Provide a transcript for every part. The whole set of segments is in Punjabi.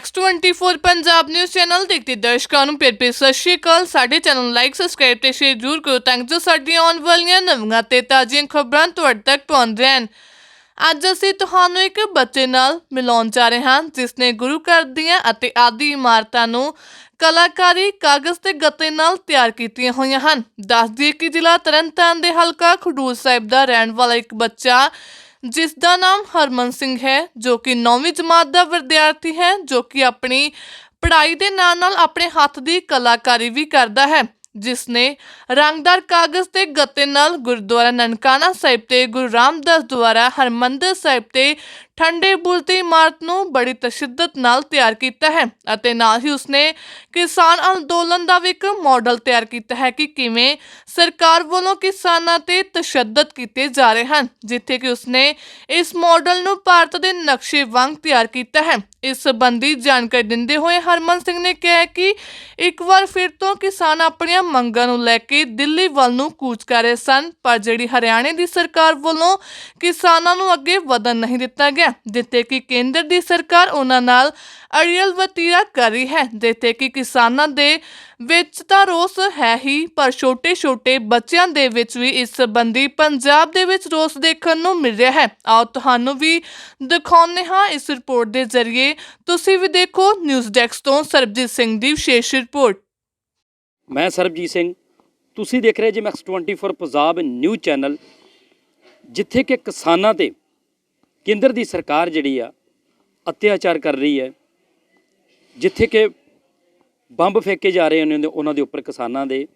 ਮੈਕਸ 24 ਪੰਜਾਬ ਨਿਊਜ਼ ਚੈਨਲ ਦੇਖਦੇ ਦਰਸ਼ਕਾਂ ਨੂੰ ਪਿਆਰ ਭਰੀ ਸਤਿ ਸ਼੍ਰੀ ਅਕਾਲ। ਸਾਡੇ ਚੈਨਲ ਨੂੰ ਲਾਈਕ ਸਬਸਕ੍ਰਾਈਬ ਤੇ ਸ਼ੇਅਰ ਜ਼ਰੂਰ ਕਰੋ ਤਾਂ ਜੋ ਸਾਡੀਆਂ ਆਉਣ ਵਾਲੀਆਂ ਨਵੀਆਂ ਤੇ ਤਾਜ਼ੀਆਂ ਖਬਰਾਂ ਤੁਹਾਡੇ ਤੱਕ ਪਹੁੰਚ ਰਹਿਣ ਅੱਜ ਅਸੀਂ ਤੁਹਾਨੂੰ ਇੱਕ ਬੱਚੇ ਨਾਲ ਮਿਲਾਉਣ ਜਾ ਰਹੇ ਹਾਂ, ਜਿਸ ਨੇ ਗੁਰੂ ਘਰ ਦੀਆਂ ਅਤੇ ਆਦਿ ਇਮਾਰਤਾਂ ਨੂੰ ਕਲਾਕਾਰੀ ਕਾਗਜ਼ ਤੇ ਗੱਤੇ ਨਾਲ ਤਿਆਰ ਕੀਤੀਆਂ ਹੋਈਆਂ ਹਨ। ਦੱਸ ਦਈਏ ਕਿ ਜ਼ਿਲ੍ਹਾ ਤਰਨਤਾਰਨ ਦੇ ਹਲਕਾ ਖਡੂਰ ਸਾਹਿਬ ਦਾ ਰਹਿਣ ਵਾਲਾ ਇੱਕ ਬੱਚਾ ਜਿਸ ਦਾ ਨਾਮ ਹਰਮਨ ਸਿੰਘ ਹੈ, ਜੋ ਕਿ 9ਵੀਂ ਜਮਾਤ ਦਾ ਵਿਦਿਆਰਥੀ ਹੈ, ਜੋ ਕਿ ਆਪਣੀ ਪੜ੍ਹਾਈ ਦੇ ਨਾਲ ਨਾਲ ਆਪਣੇ ਹੱਥ ਦੀ ਕਲਾਕਾਰੀ ਵੀ ਕਰਦਾ ਹੈ ਜਿਸ ਨੇ ਰੰਗਦਾਰ ਕਾਗਜ਼ ਤੇ ਗੱਤੇ ਨਾਲ ਗੁਰਦੁਆਰਾ ਨਨਕਾਣਾ ਸਾਹਿਬ ਤੇ ਗੁਰੂ ਰਾਮਦਾਸ ਦੁਆਰਾ ਹਰਮੰਦਰ ਸਾਹਿਬ ਤੇ ਠੰਡੇ ਬੁਰਜ ਦੀ ਇਮਾਰਤ ਨੂੰ ਬੜੀ ਤਸ਼ੱਦਦ ਨਾਲ ਤਿਆਰ ਕੀਤਾ ਹੈ ਅਤੇ ਨਾਲ ਹੀ ਉਸਨੇ ਕਿਸਾਨ ਅੰਦੋਲਨ ਦਾ ਵੀ ਇੱਕ ਮਾਡਲ ਤਿਆਰ ਕੀਤਾ ਹੈ ਕਿ ਕਿਵੇਂ ਸਰਕਾਰ ਵੱਲੋਂ ਕਿਸਾਨਾਂ ਤੇ ਤਸ਼ੱਦਦ ਕੀਤੇ ਜਾ ਰਹੇ ਹਨ, ਜਿੱਥੇ ਕਿ ਉਸਨੇ ਇਸ ਮਾਡਲ ਨੂੰ ਭਾਰਤ ਦੇ ਨਕਸ਼ੇ ਵਾਂਗ ਤਿਆਰ ਕੀਤਾ ਹੈ। ਇਸ ਸੰਬੰਧੀ ਜਾਣਕਾਰੀ ਦਿੰਦੇ ਹੋਏ ਹਰਮਨ ਸਿੰਘ ਨੇ ਕਿਹਾ ਕਿ ਇੱਕ ਵਾਰ ਫਿਰ ਤੋਂ ਕਿਸਾਨ ਆਪਣੀਆਂ ਮੰਗਾਂ ਨੂੰ ਲੈ ਕੇ ਦਿੱਲੀ ਵੱਲ ਨੂੰ ਕੂਚ ਕਰ ਰਹੇ ਸਨ, ਪਰ ਜਿਹੜੀ ਹਰਿਆਣੇ ਦੀ ਸਰਕਾਰ ਵੱਲੋਂ ਕਿਸਾਨਾਂ ਨੂੰ ਅੱਗੇ ਵਧਣ ਨਹੀਂ ਦਿੱਤਾ ਗਿਆ ਜਿੱਥੇ ਕਿ ਕੇਂਦਰ ਦੀ ਸਰਕਾਰ ਉਹਨਾਂ ਨਾਲ ਅੜੀਅਲ ਵਤੀਰਾ ਕਰ ਰਹੀ ਹੈ। ਜਿੱਥੇ ਕਿ ਕਿਸਾਨਾਂ ਦੇ ਵਿੱਚ ਤਾਂ ਰੋਸ ਹੈ ਹੀ, ਪਰ ਛੋਟੇ-ਛੋਟੇ ਬੱਚਿਆਂ ਦੇ ਵਿੱਚ ਵੀ ਇਸ ਸੰਬੰਧੀ ਪੰਜਾਬ ਦੇ ਵਿੱਚ ਰੋਸ ਦੇਖਣ ਨੂੰ ਮਿਲ ਰਿਹਾ ਹੈ। ਆਓ ਤੁਹਾਨੂੰ ਵੀ ਦਿਖਾਉਂਦੇ ਹਾਂ ਇਸ ਰਿਪੋਰਟ ਦੇ ਜ਼ਰੀਏ। ਤੁਸੀਂ ਵੀ ਦੇਖੋ ਨਿਊਜ਼ ਡੈਸਕ ਤੋਂ ਸਰਬਜੀਤ ਸਿੰਘ ਦੀ ਵਿਸ਼ੇਸ਼ ਰਿਪੋਰਟ। ਮੈਂ ਸਰਬਜੀਤ ਸਿੰਘ। ਤੁਸੀਂ ਦੇਖ ਰਹੇ ਜੀ ਮੈਕਸ 24 ਪੰਜਾਬ ਨਿਊਜ਼ ਚੈਨਲ, ਜਿੱਥੇ ਕਿ ਕਿਸਾਨਾਂ ਤੇ ਕੇਂਦਰ ਦੀ ਸਰਕਾਰ ਜਿਹੜੀ ਆ, ਅਤਿਆਚਾਰ ਕਰ ਰਹੀ ਹੈ। ਜਿੱਥੇ ਕਿ ਬੰਬ ਫੇਕੇ ਜਾ ਰਹੇ ਨੇ ਉਹਨਾਂ ਦੇ ਉੱਪਰ ਕਿਸਾਨਾਂ ਦੇ।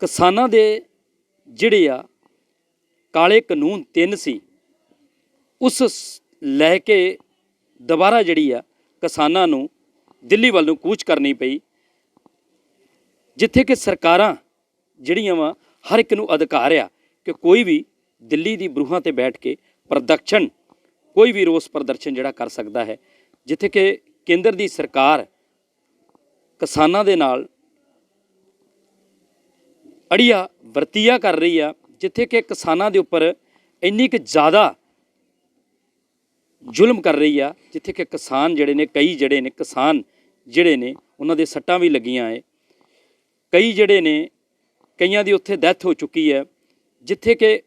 ਕਿਸਾਨਾਂ ਦੇ ਜਿਹੜੇ ਆ, ਕਾਲੇ ਕਾਨੂੰਨ ਤਿੰਨ ਸੀ। ਉਸ ਲੈ ਕੇ ਦੁਬਾਰਾ ਜਿਹੜੀ ਆ, ਕਿਸਾਨਾਂ ਨੂੰ ਦਿੱਲੀ ਵੱਲ ਨੂੰ ਕੂਚ ਕਰਨੀ ਪਈ। ਜਿੱਥੇ ਕਿ ਸਰਕਾਰਾਂ ਜਿਹੜੀਆਂ ਵਾ, ਹਰ ਇੱਕ ਨੂੰ ਅਧਿਕਾਰ ਆ ਕਿ ਕੋਈ ਵੀ ਦਿੱਲੀ ਦੀ ਬਰੂਹਾਂ ਤੇ ਬੈਠ ਕੇ ਪ੍ਰਦਰਸ਼ਨ, ਕੋਈ ਵੀ ਰੋਸ ਪ੍ਰਦਰਸ਼ਨ ਜਿਹੜਾ ਕਰ ਸਕਦਾ ਹੈ, ਜਿੱਥੇ ਕਿ ਕੇਂਦਰ ਦੀ ਸਰਕਾਰ ਕਿਸਾਨਾਂ ਦੇ ਨਾਲ ਅੜੀਆ ਵਰਤੀਆ ਕਰ ਰਹੀ ਆ, ਜਿੱਥੇ ਕਿ ਕਿਸਾਨਾਂ ਦੇ ਉੱਪਰ ਇੰਨੀ ਕੁ ਜ਼ਿਆਦਾ ਜ਼ੁਲਮ ਕਰ ਰਹੀ ਆ, ਜਿੱਥੇ ਕਿ ਕਿਸਾਨ ਜਿਹੜੇ ਨੇ, ਕਈ ਜਿਹੜੇ ਨੇ, ਕਿਸਾਨ ਜਿਹੜੇ ਨੇ, ਉਹਨਾਂ ਦੇ ਸੱਟਾਂ ਵੀ ਲੱਗੀਆਂ ਏ ਕਈ ਜਿਹੜੇ ਨੇ, ਕਈਆਂ ਦੀ ਉੱਥੇ ਡੈਥ ਹੋ ਚੁੱਕੀ ਹੈ ਜਿੱਥੇ ਕਿ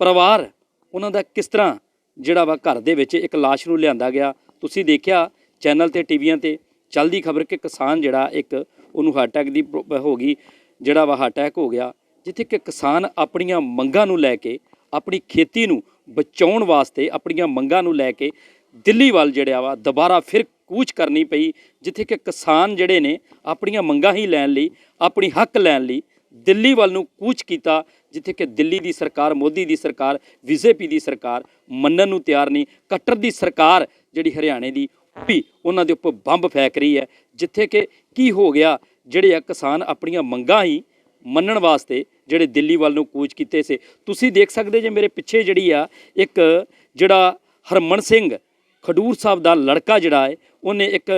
ਪਰਿਵਾਰ ਉਹਨਾਂ ਦਾ ਕਿਸ ਤਰ੍ਹਾਂ ਜਿਹੜਾ ਵਾ ਘਰ ਦੇ ਵਿੱਚ ਇੱਕ ਲਾਸ਼ ਨੂੰ ਲਿਆਂਦਾ ਗਿਆ? ਤੁਸੀਂ ਦੇਖਿਆ ਚੈਨਲ ਤੇ, ਟੀਵੀਆਂ ਤੇ ਚੱਲਦੀ ਖਬਰ ਕਿ ਕਿਸਾਨ ਜਿਹੜਾ ਇੱਕ ਉਹਨੂੰ ਹਾਰਟ ਅਟੈਕ ਦੀ ਪ੍ਰੋ- ਹੋ ਗਈ, ਜਿਹੜਾ ਵਾ ਹਾਰਟ ਅਟੈਕ ਹੋ ਗਿਆ, ਜਿੱਥੇ ਕਿ ਕਿਸਾਨ ਆਪਣੀਆਂ ਮੰਗਾਂ ਨੂੰ ਲੈ ਕੇ, ਆਪਣੀ ਖੇਤੀ ਨੂੰ ਬਚਾਉਣ ਵਾਸਤੇ ਆਪਣੀਆਂ ਮੰਗਾਂ ਨੂੰ ਲੈ ਕੇ ਦਿੱਲੀ ਵੱਲ ਜਿਹੜਾ ਵਾ ਦੁਬਾਰਾ ਫਿਰ ਕੂਚ ਕਰਨੀ ਪਈ, ਜਿੱਥੇ ਕਿ ਕਿਸਾਨ ਜਿਹੜੇ ਨੇ ਆਪਣੀਆਂ ਮੰਗਾਂ ਹੀ ਲੈਣ ਲਈ, ਆਪਣੀ ਹੱਕ ਲੈਣ ਲਈ ਦਿੱਲੀ ਵੱਲ ਨੂੰ ਕੂਚ ਕੀਤਾ ਜਿੱਥੇ ਕਿ ਦਿੱਲੀ ਦੀ ਸਰਕਾਰ, ਮੋਦੀ ਦੀ ਸਰਕਾਰ ਬੀਜੇਪੀ ਦੀ ਸਰਕਾਰ ਮੰਨਣ ਨੂੰ ਤਿਆਰ ਨਹੀਂ, ਕੱਟਰ ਦੀ ਸਰਕਾਰ ਜਿਹੜੀ ਹਰਿਆਣੇ ਦੀ, ਉਹ ਵੀ ਉਹਨਾਂ ਦੇ ਉੱਪਰ ਬੰਬ ਫੈਕ ਰਹੀ ਹੈ। ਜਿੱਥੇ ਕਿ ਕੀ ਹੋ ਗਿਆ, ਜਿਹੜੇ ਆ ਕਿਸਾਨ ਆਪਣੀਆਂ ਮੰਗਾਂ ਹੀ ਮੰਨਣ ਵਾਸਤੇ ਜਿਹੜੇ ਦਿੱਲੀ ਵੱਲ ਨੂੰ ਕੂਚ ਕੀਤੇ ਸੀ। ਤੁਸੀਂ ਦੇਖ ਸਕਦੇ ਜੇ ਮੇਰੇ ਪਿੱਛੇ ਜਿਹੜੀ ਆ, ਇੱਕ ਜਿਹੜਾ ਹਰਮਨ ਸਿੰਘ ਖਡੂਰ ਸਾਹਿਬ ਦਾ ਲੜਕਾ ਜਿਹੜਾ ਹੈ, ਉਹਨੇ ਇੱਕ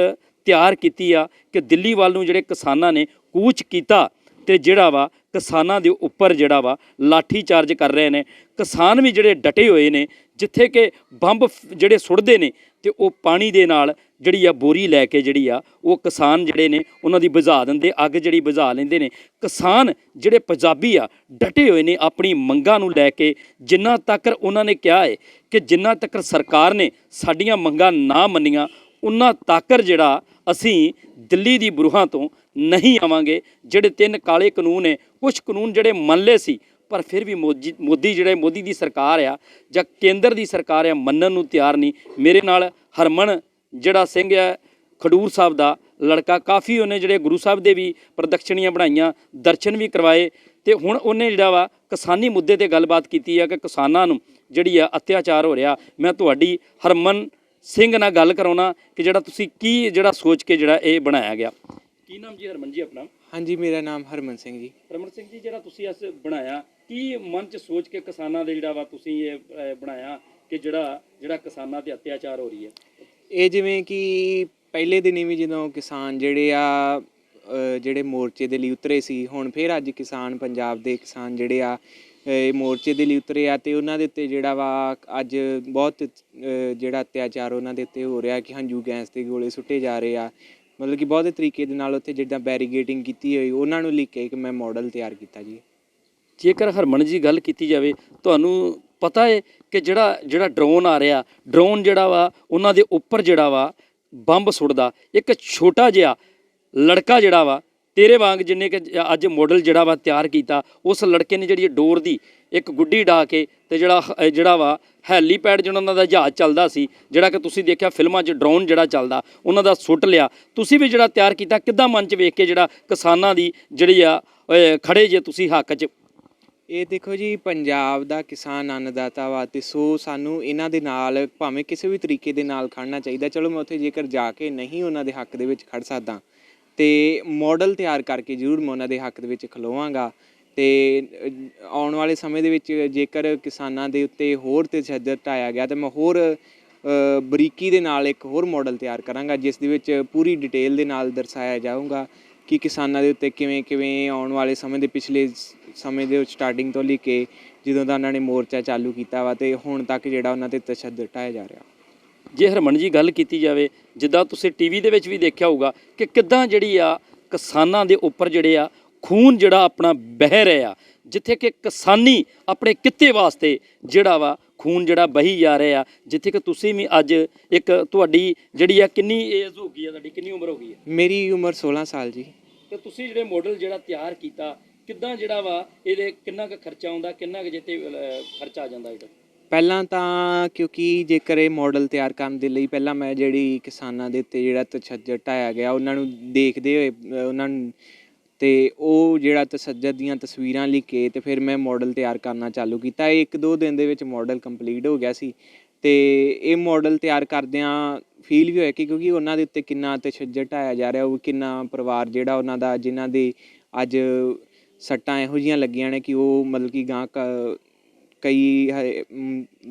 ਤਿਆਰ ਕੀਤੀ ਆ ਕਿ ਦਿੱਲੀ ਵੱਲ ਨੂੰ ਜਿਹੜੇ ਕਿਸਾਨਾਂ ਨੇ ਕੂਚ ਕੀਤਾ ਤੇ ਜਿਹੜਾ ਵਾ ਕਿਸਾਨਾਂ ਦੇ ਉੱਪਰ ਜਿਹੜਾ ਵਾ ਲਾਠੀ ਚਾਰਜ ਕਰ ਰਹੇ ਨੇ। ਕਿਸਾਨ ਵੀ ਜਿਹੜੇ ਡਟੇ ਹੋਏ ਨੇ, ਜਿੱਥੇ ਕਿ ਬੰਬ ਜਿਹੜੇ ਸੁੱਟਦੇ ਨੇ ਤੇ ਉਹ ਪਾਣੀ ਦੇ ਨਾਲ ਜਿਹੜੀ ਆ ਬੋਰੀ ਲੈ ਕੇ ਜਿਹੜੀ ਆ ਉਹ ਕਿਸਾਨ ਜਿਹੜੇ ਨੇ ਉਹਨਾਂ ਦੀ ਬੁਝਾ ਦਿੰਦੇ, ਅੱਗ ਜਿਹੜੀ ਬੁਝਾ ਲੈਂਦੇ ਨੇ। ਕਿਸਾਨ ਜਿਹੜੇ ਪੰਜਾਬੀ ਆ, ਡਟੇ ਹੋਏ ਨੇ ਆਪਣੀ ਮੰਗਾਂ ਨੂੰ ਲੈ ਕੇ, ਜਿੰਨਾ ਤੱਕ ਉਹਨਾਂ ਨੇ ਕਿਹਾ ਹੈ ਕਿ ਜਿੰਨਾ ਤੱਕ ਸਰਕਾਰ ਨੇ ਸਾਡੀਆਂ ਮੰਗਾਂ ਨਾ ਮੰਨੀਆਂ ਉਹਨਾਂ ਤਾਕਰ ਜਿਹੜਾ ਅਸੀਂ ਦਿੱਲੀ ਦੀ ਬਰੂਹਾਂ ਤੋਂ ਨਹੀਂ ਆਵਾਂਗੇ, ਜਿਹੜੇ ਤਿੰਨ ਕਾਲੇ ਕਾਨੂੰਨ ਹੈ ਕੁਝ ਕਾਨੂੰਨ ਜਿਹੜੇ ਮੰਨ ਲਏ ਸੀ, ਪਰ ਫਿਰ ਵੀ ਮੋਦੀ ਮੋਦੀ ਜਿਹੜੇ, ਮੋਦੀ ਦੀ ਸਰਕਾਰ ਆ, ਜਾਂ ਕੇਂਦਰ ਦੀ ਸਰਕਾਰ ਆ, ਮੰਨਣ ਨੂੰ ਤਿਆਰ ਨਹੀਂ। ਮੇਰੇ ਨਾਲ ਹਰਮਨ ਜਿਹੜਾ ਸਿੰਘ ਹੈ ਖਡੂਰ ਸਾਹਿਬ ਦਾ ਲੜਕਾ, ਕਾਫੀ ਉਹਨੇ ਜਿਹੜੇ ਗੁਰੂ ਸਾਹਿਬ ਦੇ ਵੀ ਪ੍ਰਦਕਸ਼ਣੀਆਂ ਬਣਾਈਆਂ, ਦਰਸ਼ਨ ਵੀ ਕਰਵਾਏ, ਤੇ ਹੁਣ ਉਹਨੇ ਜਿਹੜਾ ਵਾ ਕਿਸਾਨੀ ਮੁੱਦੇ ਤੇ ਗੱਲਬਾਤ ਕੀਤੀ ਆ, ਕਿ ਕਿਸਾਨਾਂ ਨੂੰ ਜਿਹੜੀ ਆ ਅਤਿਆਚਾਰ ਹੋ ਰਿਹਾ। ਮੈਂ ਤੁਹਾਡੀ ਹਰਮਨ ਸਿੰਘ ਨਾਲ ਗੱਲ ਕਰਾਉਣਾ ਕਿ ਜਿਹੜਾ ਤੁਸੀਂ ਕੀ ਜਿਹੜਾ ਸੋਚ ਕੇ ਜਿਹੜਾ ਇਹ ਬਣਾਇਆ ਗਿਆ। ਕੀ ਨਾਮ ਜੀ ਹਰਮਨ ਜੀ ਆਪਣਾ? ਹਾਂਜੀ ਮੇਰਾ ਨਾਮ ਹਰਮਨ ਸਿੰਘ ਜੀ। ਰਮਨ ਸਿੰਘ ਜੀ ਜਿਹੜਾ ਤੁਸੀਂ ਇਸ ਬਣਾਇਆ ਕੀ ਮਨ ਚ ਸੋਚ ਕੇ ਕਿਸਾਨਾਂ ਦੇ ਜਿਹੜਾ ਵਾ ਤੁਸੀਂ ਇਹ ਬਣਾਇਆ ਕਿ ਜਿਹੜਾ ਜਿਹੜਾ ਕਿਸਾਨਾਂ ਤੇ ਅਤਿਆਚਾਰ ਹੋ ਰਹੀ ਹੈ? ਇਹ ਜਿਵੇਂ ਕਿ ਪਹਿਲੇ ਦਿਨ ਵੀ ਜਦੋਂ ਕਿਸਾਨ ਜਿਹੜੇ ਆ ਜਿਹੜੇ ਮੋਰਚੇ ਦੇ ਲਈ ਉਤਰੇ ਸੀ ਹੁਣ ਫਿਰ ਅੱਜ ਕਿਸਾਨ ਪੰਜਾਬ ਦੇ ਕਿਸਾਨ ਜਿਹੜੇ ਆ ਮੋਰਚੇ ਦੇ ਲਈ ਉਤਰੇ ਆ ਅਤੇ ਉਹਨਾਂ ਦੇ ਉੱਤੇ ਜਿਹੜਾ ਵਾ ਅੱਜ ਬਹੁਤ ਜਿਹੜਾ ਅਤਿਆਚਾਰ ਉਹਨਾਂ ਦੇ ਉੱਤੇ ਹੋ ਰਿਹਾ ਕਿ ਹੰਝੂ ਗੈਸ ਦੇ ਗੋਲੇ ਸੁੱਟੇ ਜਾ ਰਹੇ ਆ। ਮਤਲਬ ਕਿ ਬਹੁਤ ਤਰੀਕੇ ਦੇ ਨਾਲ ਉੱਥੇ ਜਿੱਦਾਂ ਬੈਰੀਗੇਟਿੰਗ ਕੀਤੀ ਹੋਈ, ਉਹਨਾਂ ਨੂੰ ਲਿਖ ਕੇ ਇੱਕ ਮੈਂ ਮਾਡਲ ਤਿਆਰ ਕੀਤਾ ਜੀ। ਜੇਕਰ ਹਰਮਨ ਜੀ ਗੱਲ ਕੀਤੀ ਜਾਵੇ, ਤੁਹਾਨੂੰ ਪਤਾ ਹੈ ਕਿ ਜਿਹੜਾ ਜਿਹੜਾ ਡਰੋਨ ਆ ਰਿਹਾ ਡਰੋਨ ਜਿਹੜਾ ਵਾ, ਉਹਨਾਂ ਦੇ ਉੱਪਰ ਜਿਹੜਾ ਵਾ ਬੰਬ ਸੁੱਟਦਾ, ਇੱਕ ਛੋਟਾ ਜਿਹਾ ਲੜਕਾ ਜਿਹੜਾ ਵਾ ਤੇਰੇ ਵਾਂਗ ਜਿੰਨੇ ਕਿ ਅੱਜ ਮਾਡਲ ਜਿਹੜਾ ਵਾ ਤਿਆਰ ਕੀਤਾ ਉਸ ਲੜਕੇ ਨੇ ਜਿਹੜੀ ਡੋਰ ਦੀ ਇੱਕ ਗੁੱਡੀ ਡਾ ਕੇ ਤੇ ਜਿਹੜਾ ਜਿਹੜਾ ਵਾ ਹੈਲੀਪੈਡ ਜਿਹੜਾ ਉਹਨਾਂ ਦਾ ਜਹਾਜ਼ ਚੱਲਦਾ ਸੀ ਜਿਹੜਾ ਕਿ ਤੁਸੀਂ ਦੇਖਿਆ ਫਿਲਮਾਂ 'ਚ ਡਰੋਨ ਜਿਹੜਾ ਚੱਲਦਾ ਉਹਨਾਂ ਦਾ ਸੁੱਟ ਲਿਆ। ਤੁਸੀਂ ਵੀ ਜਿਹੜਾ ਤਿਆਰ ਕੀਤਾ ਕਿੱਦਾਂ ਮਨ 'ਚ ਵੇਖ ਕੇ ਜਿਹੜਾ ਕਿਸਾਨਾਂ ਦੀ ਜਿਹੜੀ ਆ ਅਹ, ਖੜੇ ਜੇ ਤੁਸੀਂ ਹੱਕ 'ਚ? ਇਹ ਦੇਖੋ ਜੀ ਪੰਜਾਬ ਦਾ ਕਿਸਾਨ ਅੰਨਦਾਤਾ ਵਾ ਤੇ ਸੋ ਸਾਨੂੰ ਇਹਨਾਂ ਦੇ ਨਾਲ ਭਾਵੇਂ ਕਿਸੇ ਵੀ ਤਰੀਕੇ ਦੇ ਨਾਲ ਖੜਨਾ ਚਾਹੀਦਾ। ਚਲੋ ਮੈਂ ਉੱਥੇ ਜੇਕਰ ਜਾ ਕੇ ਨਹੀਂ ਉਹਨਾਂ ਦੇ ਹੱਕ ਦੇ ਵਿੱਚ ਖੜ ਸਕਦਾ ਅਤੇ ਮੋਡਲ ਤਿਆਰ ਕਰਕੇ ਜ਼ਰੂਰ ਮੈਂ ਉਹਨਾਂ ਦੇ ਹੱਕ ਦੇ ਵਿੱਚ ਖਲੋਵਾਂਗਾ। ਅਤੇ ਆਉਣ ਵਾਲੇ ਸਮੇਂ ਦੇ ਵਿੱਚ ਜੇਕਰ ਕਿਸਾਨਾਂ ਦੇ ਉੱਤੇ ਹੋਰ ਤਸ਼ੱਦਦ ਢਾਇਆ ਗਿਆ, ਤਾਂ ਮੈਂ ਹੋਰ ਬਰੀਕੀ ਦੇ ਨਾਲ ਇੱਕ ਹੋਰ ਮੋਡਲ ਤਿਆਰ ਕਰਾਂਗਾ, ਜਿਸ ਦੇ ਵਿੱਚ ਪੂਰੀ ਡਿਟੇਲ ਦੇ ਨਾਲ ਦਰਸਾਇਆ ਜਾਊਗਾ ਕਿ ਕਿਸਾਨਾਂ ਦੇ ਉੱਤੇ ਕਿਵੇਂ ਕਿਵੇਂ ਆਉਣ ਵਾਲੇ ਸਮੇਂ ਦੇ ਪਿਛਲੇ ਸਮੇਂ ਦੇ ਸਟਾਰਟਿੰਗ ਤੋਂ ਲੈ ਕੇ ਜਦੋਂ ਦਾ ਉਹਨਾਂ ਨੇ ਮੋਰਚਾ ਚਾਲੂ ਕੀਤਾ ਵਾ ਅਤੇ ਹੁਣ ਤੱਕ ਜਿਹੜਾ ਉਹਨਾਂ ਤੇ ਤਸ਼ੱਦਦ ਢਾਇਆ ਜਾ ਰਿਹਾ। ਜੇ ਹਰਮਨ ਜੀ ਗੱਲ ਕੀਤੀ ਜਾਵੇ ਜਿੱਦਾਂ ਤੁਸੀਂ ਟੀਵੀ ਦੇ ਵਿੱਚ ਵੀ ਦੇਖਿਆ ਹੋਊਗਾ ਕਿ ਕਿੱਦਾਂ ਜਿਹੜੀ ਆ ਕਿਸਾਨਾਂ ਦੇ ਉੱਪਰ ਜਿਹੜੇ ਆ ਖੂਨ ਜਿਹੜਾ ਆਪਣਾ ਬਹਿ ਰਿਹਾ ਜਿੱਥੇ ਕਿ ਕਿਸਾਨੀ ਆਪਣੇ ਕਿੱਤੇ ਵਾਸਤੇ ਜਿਹੜਾ ਵਾ ਖੂਨ ਜਿਹੜਾ ਬਹੀ ਜਾ ਰਿਹਾ ਜਿੱਥੇ ਕਿ ਤੁਸੀਂ ਵੀ ਅੱਜ ਇੱਕ ਤੁਹਾਡੀ ਜਿਹੜੀ ਆ ਕਿੰਨੀ ਏਜ ਹੋ ਗਈ ਆ ਤੁਹਾਡੀ ਕਿੰਨੀ ਉਮਰ ਹੋ ਗਈ ਹੈ ਮੇਰੀ ਉਮਰ 16 ਸਾਲ ਜੀ। ਤੇ ਤੁਸੀਂ ਜਿਹੜੇ ਮਾਡਲ ਜਿਹੜਾ ਤਿਆਰ ਕੀਤਾ ਕਿੱਦਾਂ ਜਿਹੜਾ ਵਾ ਇਹਦੇ ਕਿੰਨਾ ਕੁ ਖਰਚਾ ਆਉਂਦਾ ਕਿੰਨਾ ਕੁ ਜਿੱਤੇ ਖਰਚਾ ਆ ਜਾਂਦਾ ਇਹਦਾ? ਪਹਿਲਾਂ ਤਾਂ ਕਿਉਂਕਿ ਜੇਕਰ ਇਹ ਮੋਡਲ ਤਿਆਰ ਕਰਨ ਦੇ ਲਈ ਪਹਿਲਾਂ ਮੈਂ ਜਿਹੜੀ ਕਿਸਾਨਾਂ ਦੇ ਉੱਤੇ ਜਿਹੜਾ ਤਸ਼ੱਦਦ ਢਾਇਆ ਗਿਆ, ਉਹਨਾਂ ਨੂੰ ਦੇਖਦੇ ਹੋਏ ਉਹਨਾਂ ਨੂੰ ਅਤੇ ਉਹ ਜਿਹੜਾ ਤਸ਼ੱਦਦ ਦੀਆਂ ਤਸਵੀਰਾਂ ਲਿਖ ਕੇ ਅਤੇ ਫਿਰ ਮੈਂ ਮੋਡਲ ਤਿਆਰ ਕਰਨਾ ਚਾਲੂ ਕੀਤਾ। ਇਹ ਇੱਕ ਦੋ ਦਿਨ ਦੇ ਵਿੱਚ ਮੋਡਲ ਕੰਪਲੀਟ ਹੋ ਗਿਆ ਸੀ ਅਤੇ ਇਹ ਮੋਡਲ ਤਿਆਰ ਕਰਦਿਆਂ ਫੀਲ ਵੀ ਹੋਇਆ ਕਿ ਕਿਉਂਕਿ ਉਹਨਾਂ ਦੇ ਉੱਤੇ ਕਿੰਨਾ ਤਸ਼ੱਦਦ ਢਾਇਆ ਜਾ ਰਿਹਾ, ਉਹ ਕਿੰਨਾ ਪਰਿਵਾਰ ਜਿਹੜਾ ਉਹਨਾਂ ਦਾ, ਜਿਨ੍ਹਾਂ ਦੇ ਅੱਜ ਸੱਟਾਂ ਇਹੋ ਜੀਆਂ ਲੱਗੀਆਂ ਨੇ ਕਿ ਉਹ ਮਤਲਬ ਕਿ ਗਾਂ ਕ- ਕਈ ਹਜੇ,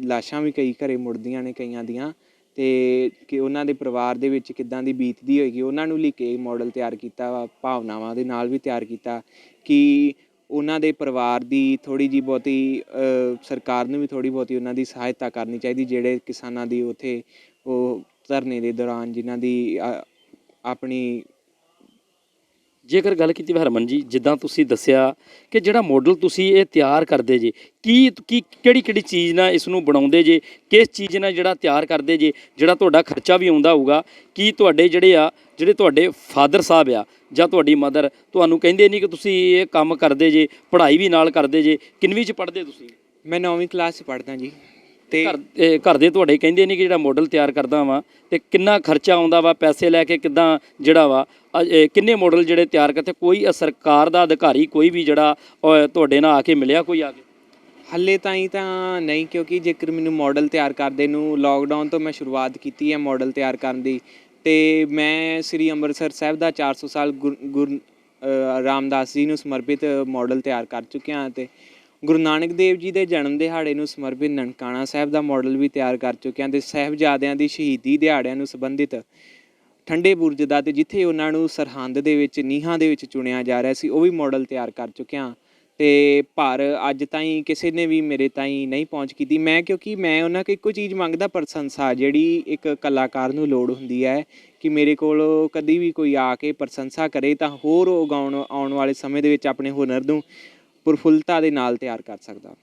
ਲਾਸ਼ਾਂ ਵੀ ਕਈ ਘਰ ਮੁੜਦੀਆਂ ਨੇ ਕਈਆਂ ਦੀਆਂ ਅਤੇ ਕਿ ਉਹਨਾਂ ਦੇ ਪਰਿਵਾਰ ਦੇ ਵਿੱਚ ਕਿੱਦਾਂ ਦੀ ਬੀਤਦੀ ਹੋਏਗੀ ਉਹਨਾਂ ਨੂੰ ਲਈ ਕੇ ਮੋਡਲ ਤਿਆਰ ਕੀਤਾ ਵਾ ਭਾਵਨਾਵਾਂ ਦੇ ਨਾਲ ਵੀ ਤਿਆਰ ਕੀਤਾ ਕਿ ਉਹਨਾਂ ਦੇ ਪਰਿਵਾਰ ਦੀ ਥੋੜ੍ਹੀ ਜਿਹੀ ਬਹੁਤੀ ਸਰਕਾਰ ਨੂੰ ਵੀ ਥੋੜ੍ਹੀ ਬਹੁਤੀ ਉਹਨਾਂ ਦੀ ਸਹਾਇਤਾ ਕਰਨੀ ਚਾਹੀਦੀ ਜਿਹੜੇ ਕਿਸਾਨਾਂ ਦੀ ਉੱਥੇ ਉਹ ਧਰਨੇ ਦੇ ਦੌਰਾਨ ਜਿਨ੍ਹਾਂ ਦੀ ਆਪਣੀ ਜੇਕਰ ਗੱਲ ਕੀਤੀ ਹਰਮਨ ਜੀ, ਜਿੱਦਾਂ ਤੁਸੀਂ ਦੱਸਿਆ ਕਿ ਜਿਹੜਾ ਮਾਡਲ ਤੁਸੀਂ ਇਹ ਤਿਆਰ ਕਰਦੇ ਜੇ, ਕੀ ਕੀ, ਕਿਹੜੀ ਕਿਹੜੀ ਚੀਜ਼ ਨਾਲ ਇਸ ਨੂੰ ਬਣਾਉਂਦੇ ਜੇ, ਕਿਸ ਚੀਜ਼ ਨਾਲ ਜਿਹੜਾ ਤਿਆਰ ਕਰਦੇ ਜੇ, ਜਿਹੜਾ ਤੁਹਾਡਾ ਖਰਚਾ ਵੀ ਆਉਂਦਾ ਹੋਊਗਾ, ਕੀ ਤੁਹਾਡੇ ਜਿਹੜੇ ਆ, ਜਿਹੜੇ ਤੁਹਾਡੇ ਫਾਦਰ ਸਾਹਿਬ ਆ, ਜਾਂ ਤੁਹਾਡੀ ਮਦਰ ਤੁਹਾਨੂੰ ਕਹਿੰਦੇ ਨਹੀਂ ਕਿ ਤੁਸੀਂ ਇਹ ਕੰਮ ਕਰਦੇ ਜੇ, ਪੜ੍ਹਾਈ ਵੀ ਨਾਲ ਕਰਦੇ ਜੇ, ਕਿੰਨਵੀਂ ਚ ਪੜ੍ਹਦੇ ਤੁਸੀਂ? ਮੈਂ 9ਵੀਂ ਕਲਾਸ 'ਚ ਪੜ੍ਹਦਾ ਜੀ। ਤੇ ਘਰ ਇਹ ਘਰ ਦੇ ਤੁਹਾਡੇ ਕਹਿੰਦੇ ਨਹੀਂ ਕਿ ਜਿਹੜਾ ਮਾਡਲ ਤਿਆਰ ਕਰਦਾ ਵਾਂ ਤੇ ਕਿੰਨਾ ਖਰਚਾ ਆਉਂਦਾ ਵਾ ਪੈਸੇ ਲੈ ਕੇ ਕਿੱਦਾਂ ਜਿਹੜਾ ਵਾ ਅ- ਇਹ ਕਿੰਨੇ ਮਾਡਲ ਜਿਹੜੇ ਤਿਆਰ ਕਰਤੇ ਕੋਈ ਅ- ਸਰਕਾਰ ਦਾ ਅਧਿਕਾਰੀ ਕੋਈ ਵੀ ਜਿਹੜਾ ਅ, ਤੁਹਾਡੇ ਨਾਲ ਆ ਕੇ ਮਿਲਿਆ ਕੋਈ ਆ ਕੇ? ਹੱਲੇ ਤਾਈਂ ਤਾਂ ਨਹੀਂ ਕਿਉਂਕਿ ਜੇਕਰ ਮੈਨੂੰ ਮਾਡਲ ਤਿਆਰ ਕਰਦੇ ਨੂੰ ਲੋਕਡਾਊਨ ਤੋਂ ਮੈਂ ਸ਼ੁਰੂਆਤ ਕੀਤੀ ਹੈ ਮਾਡਲ ਤਿਆਰ ਕਰਨ ਦੀ ਤੇ ਮੈਂ ਸ੍ਰੀ ਅੰਮ੍ਰਿਤਸਰ ਸਾਹਿਬ ਦਾ 400 ਸਾਲ ਗੁਰ ਗੁਰ- ਅ, ਰਾਮਦਾਸ ਜੀ ਨੂੰ ਸਮਰਪਿਤ ਮਾਡਲ ਤਿਆਰ ਕਰ ਚੁੱਕਿਆ ਹਾਂ ਤੇ ਗੁਰੂ ਨਾਨਕ ਦੇਵ ਜੀ ਦੇ ਜਨਮ ਦਿਹਾੜੇ ਨੂੰ ਸਮਰਪਿਤ ਨਨਕਾਣਾ ਸਾਹਿਬ ਦਾ ਮਾਡਲ ਵੀ ਤਿਆਰ ਕਰ ਚੁੱਕਿਆ ਤੇ ਸਾਹਿਬਜ਼ਾਦਿਆਂ ਦੀ ਸ਼ਹੀਦੀ ਦਿਹਾੜਿਆਂ ਨੂੰ ਸੰਬੰਧਿਤ ਠੰਡੇ ਬੁਰਜ ਦਾ ਤੇ ਜਿੱਥੇ ਉਹਨਾਂ ਨੂੰ ਸਰਹੰਦ ਦੇ ਵਿੱਚ, ਨੀਹਾਂ ਦੇ ਵਿੱਚ ਚੁਣਿਆ ਜਾ ਰਿਹਾ ਸੀ, ਉਹ ਵੀ ਮਾਡਲ ਤਿਆਰ ਕਰ ਚੁੱਕਿਆ ਤੇ ਭਾਰ ਅੱਜ ਤਾਈਂ ਕਿਸੇ ਨੇ ਵੀ ਮੇਰੇ ਤਾਈਂ ਨਹੀਂ ਪਹੁੰਚ ਕੀਤੀ। ਮੈਂ ਕਿਉਂਕਿ ਮੈਂ ਉਹਨਾਂ ਕੋਲ ਇੱਕੋ ਚੀਜ਼ ਮੰਗਦਾ, ਪ੍ਰਸ਼ੰਸਾ ਜਿਹੜੀ ਇੱਕ ਕਲਾਕਾਰ ਨੂੰ ਲੋੜ ਹੁੰਦੀ ਹੈ ਕਿ ਮੇਰੇ ਕੋਲ ਕਦੀ ਵੀ ਕੋਈ ਆ ਕੇ ਪ੍ਰਸ਼ੰਸਾ ਕਰੇ ਤਾਂ ਹੋਰ ਉਹ ਗਾਉਣ, ਆਉਣ ਵਾਲੇ ਸਮੇਂ ਦੇ ਵਿੱਚ ਆਪਣੇ ਹੁਨਰ ਨੂੰ ਪ੍ਰਫੁੱਲਤਾ ਦੇ ਨਾਲ ਤਿਆਰ ਕਰ ਸਕਦਾ।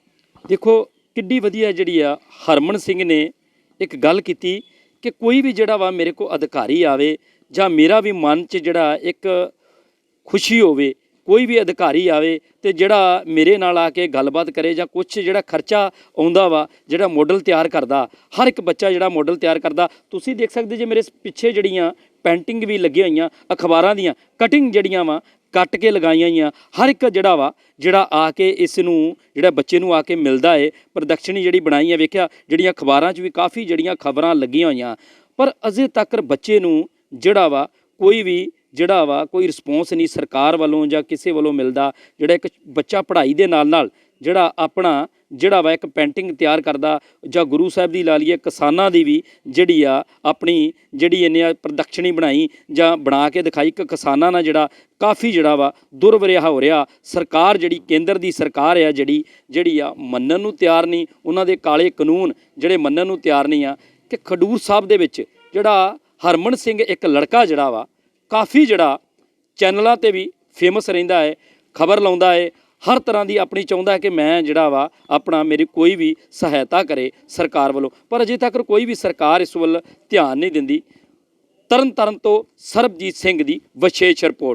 ਦੇਖੋ, ਕਿੱਡੀ ਵਧੀਆ ਜਿਹੜੀ ਆ ਹਰਮਨ ਸਿੰਘ ਨੇ ਇੱਕ ਗੱਲ ਕੀਤੀ ਕਿ ਕੋਈ ਵੀ ਜਿਹੜਾ ਵਾ ਮੇਰੇ ਕੋ ਅਧਿਕਾਰੀ ਆਵੇ ਜਾਂ ਮੇਰਾ ਵੀ ਮਨ 'ਚ ਜਿਹੜਾ ਇੱਕ ਖੁਸ਼ੀ ਹੋਵੇ, ਕੋਈ ਵੀ ਅਧਿਕਾਰੀ ਆਵੇ ਤੇ ਜਿਹੜਾ ਮੇਰੇ ਨਾਲ ਆ ਕੇ ਗੱਲਬਾਤ ਕਰੇ ਜਾਂ ਕੁਝ ਜਿਹੜਾ ਖਰਚਾ ਆਉਂਦਾ ਵਾ, ਜਿਹੜਾ ਮਾਡਲ ਤਿਆਰ ਕਰਦਾ, ਹਰ ਇੱਕ ਬੱਚਾ ਜਿਹੜਾ ਮਾਡਲ ਤਿਆਰ ਕਰਦਾ, ਤੁਸੀਂ ਦੇਖ ਸਕਦੇ ਜੇ ਮੇਰੇ ਪਿੱਛੇ ਜਿਹੜੀਆਂ ਪੈਂਟਿੰਗ ਵੀ ਲੱਗੀਆਂ ਹੋਈਆਂ, ਅਖਬਾਰਾਂ ਦੀਆਂ ਕਟਿੰਗ ਜਿਹੜੀਆਂ ਵਾ ਕੱਟ ਕੇ ਲਗਾਈਆਂ ਹੋਈਆਂ। ਹਰ ਇੱਕ ਜਿਹੜਾ ਵਾ, ਜਿਹੜਾ ਆ ਕੇ ਇਸ ਨੂੰ, ਜਿਹੜਾ ਬੱਚੇ ਨੂੰ ਆ ਕੇ ਮਿਲਦਾ ਏ ਪ੍ਰਦਰਸ਼ਨੀ ਜਿਹੜੀ ਬਣਾਈ ਹੈ ਵੇਖਿਆ, ਜਿਹੜੀਆਂ ਅਖਬਾਰਾਂ 'ਚ ਵੀ ਕਾਫੀ ਜਿਹੜੀਆਂ ਖਬਰਾਂ ਲੱਗੀਆਂ ਹੋਈਆਂ। ਪਰ ਅਜੇ ਤੱਕ ਬੱਚੇ ਨੂੰ ਜਿਹੜਾ ਵਾ, ਕੋਈ ਵੀ ਜਿਹੜਾ ਵਾ, ਕੋਈ ਰਿਸਪੌਂਸ ਨਹੀਂ ਸਰਕਾਰ ਵੱਲੋਂ ਜਾਂ ਕਿਸੇ ਵੱਲੋਂ ਮਿਲਦਾ, ਜਿਹੜਾ ਇੱਕ ਬੱਚਾ ਪੜ੍ਹਾਈ ਦੇ ਨਾਲ ਨਾਲ ਜਿਹੜਾ ਆਪਣਾ, ਜਿਹੜਾ ਵਾ ਇੱਕ ਪੇਂਟਿੰਗ ਤਿਆਰ ਕਰਦਾ, ਜਾਂ ਗੁਰੂ ਸਾਹਿਬ ਦੀ ਲਾ ਲਈਏ ਕਿਸਾਨਾਂ ਦੀ ਵੀ ਜਿਹੜੀ ਆ ਆਪਣੀ ਜਿਹੜੀ ਇਹਨੇ ਆ ਪ੍ਰਦਕਸ਼ਣੀ ਬਣਾਈ, ਜਾਂ ਬਣਾ ਕੇ ਦਿਖਾਈ ਕਿ ਕਿਸਾਨਾਂ ਨਾਲ ਜਿਹੜਾ ਕਾਫੀ ਜਿਹੜਾ ਵਾ ਦੁਰਵਰਿਆ ਹੋ ਰਿਹਾ। ਸਰਕਾਰ ਜਿਹੜੀ, ਕੇਂਦਰ ਦੀ ਸਰਕਾਰ ਆ ਜਿਹੜੀ ਜਿਹੜੀ ਆ ਮੰਨਣ ਨੂੰ ਤਿਆਰ ਨਹੀਂ, ਉਹਨਾਂ ਦੇ ਕਾਲੇ ਕਾਨੂੰਨ ਜਿਹੜੇ ਮੰਨਣ ਨੂੰ ਤਿਆਰ ਨਹੀਂ ਆ, ਕਿ ਖਡੂਰ ਸਾਹਿਬ ਦੇ ਵਿੱਚ ਜਿਹੜਾ ਹਰਮਨ ਸਿੰਘ ਇੱਕ ਲੜਕਾ ਜਿਹੜਾ ਵਾ, ਕਾਫੀ ਜਿਹੜਾ ਚੈਨਲਾਂ ਤੇ ਵੀ ਫੇਮਸ ਰਹਿੰਦਾ ਹੈ, ਖਬਰ ਲਾਉਂਦਾ ਹੈ ਹਰ ਤਰ੍ਹਾਂ ਦੀ ਆਪਣੀ ਚਾਹੁੰਦਾ ਹੈ ਕਿ ਮੈਂ ਜਿਹੜਾ ਵਾ ਆਪਣਾ ਮੇਰੀ ਕੋਈ ਵੀ ਸਹਾਇਤਾ ਕਰੇ ਸਰਕਾਰ ਵੱਲੋਂ। ਪਰ ਅਜੇ ਤੱਕ ਕੋਈ ਵੀ ਸਰਕਾਰ ਇਸ ਵੱਲ ਧਿਆਨ ਨਹੀਂ ਦਿੰਦੀ। ਤਰਨ ਤਾਰਨ ਤੋਂ ਸਰਬਜੀਤ ਸਿੰਘ ਦੀ ਵਿਸ਼ੇਸ਼ ਰਿਪੋਰਟ।